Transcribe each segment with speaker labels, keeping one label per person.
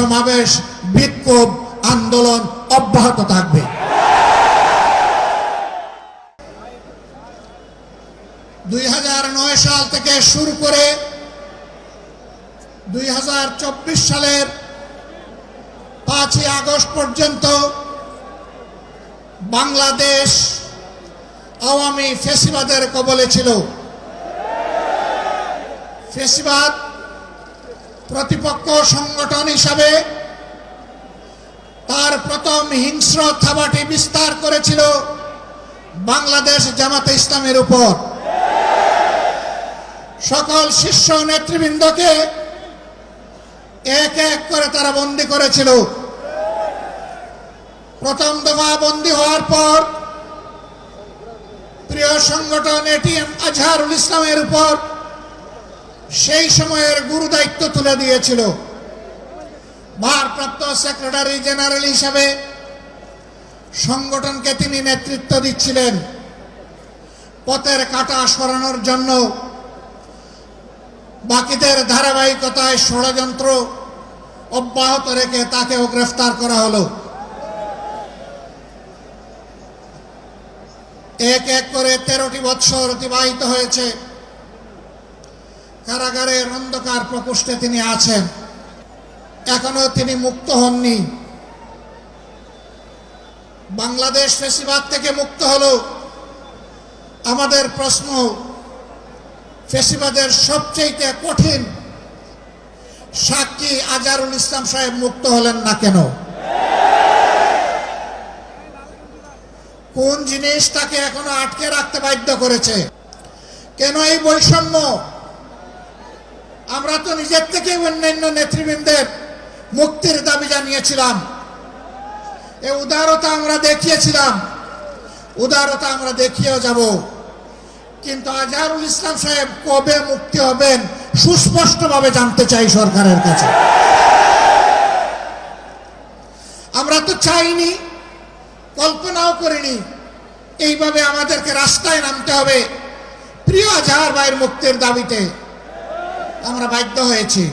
Speaker 1: সমাবেশ, বিক্ষোভ, আন্দোলন অব্যাহত থাকবে। দুই হাজার নয় সাল থেকে শুরু করে দুই হাজার চব্বিশ সালের পাঁচই আগস্ট পর্যন্ত বাংলাদেশ আওয়ামী ফেসিবাদের কবলে ছিল। ফেসিবাদ প্রতিপক্ষ সংগঠন হিসাবে তার প্রথম হিংস্র থাবাটি বিস্তার করেছিল বাংলাদেশ জামাতে ইসলামের উপর। সকল শীর্ষ নেতৃবৃন্দকে এক এক করে তারা বন্দি করেছিল। প্রথম দফা বন্দী হওয়ার পর প্রিয় সংগঠন এটিএম আজহারুল ইসলামের উপর সেই সময়ের গুরু দায়িত্ব তুলে দিয়েছিল। ভারপ্রাপ্ত সেক্রেটারি জেনারেল হিসাবে সংগঠনকে তিনি নেতৃত্ব দিচ্ছিলেন। পথের কাটা সরানোর জন্য বাকিদের ধারাবাহিকতায় ষড়যন্ত্র অব্যাহত রেখে তাকেও গ্রেফতার করা হলো। এক এক করে তেরোটি বৎসর অতিবাহিত হয়েছে। কারাগারের অন্ধকার প্রকোষ্ঠে তিনি আছেন। এখনও তিনি মুক্ত হননি। বাংলাদেশ ফেসিবাদ থেকে মুক্ত হলো। আমাদের প্রশ্ন, ফেসিবাদের সবচেয়ে কঠিন সাক্ষী আজারুল ইসলাম সাহেব মুক্ত হলেন না কেন? কোন জিনিস তাকে এখনও আটকে রাখতে বাধ্য করেছে? কেন এই বৈষম্য? আমরা তো নিজের থেকে অন্যান্য নেতৃবৃন্দের মুক্তির দাবি জানিয়েছিলাম। এ উদারতা আমরা দেখিয়েছিলাম। উদারতা আমরা দেখিয়েও যাব। কিন্তু আজহারুল ইসলাম সাহেব কবে মুক্তি হবেন সুস্পষ্টভাবে জানতে চাই সরকারের কাছে। আমরা তো চাইনি, কল্পনাও করিনি এইভাবে আমাদেরকে রাস্তায় নামতে হবে। প্রিয় আজহার ভাইয়ের মুক্তির দাবিতে আমরা বাধ্য হয়েছি।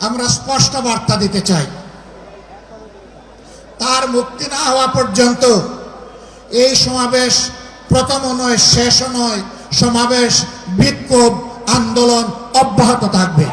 Speaker 1: আমরা স্পষ্ট বার্তা দিতে চাই। তার মুক্তি না হওয়া পর্যন্ত এই সমাবেশ প্রথম নয় শেষ নয়, সমাবেশ বিক্ষোভ, আন্দোলন অব্যাহত থাকবে।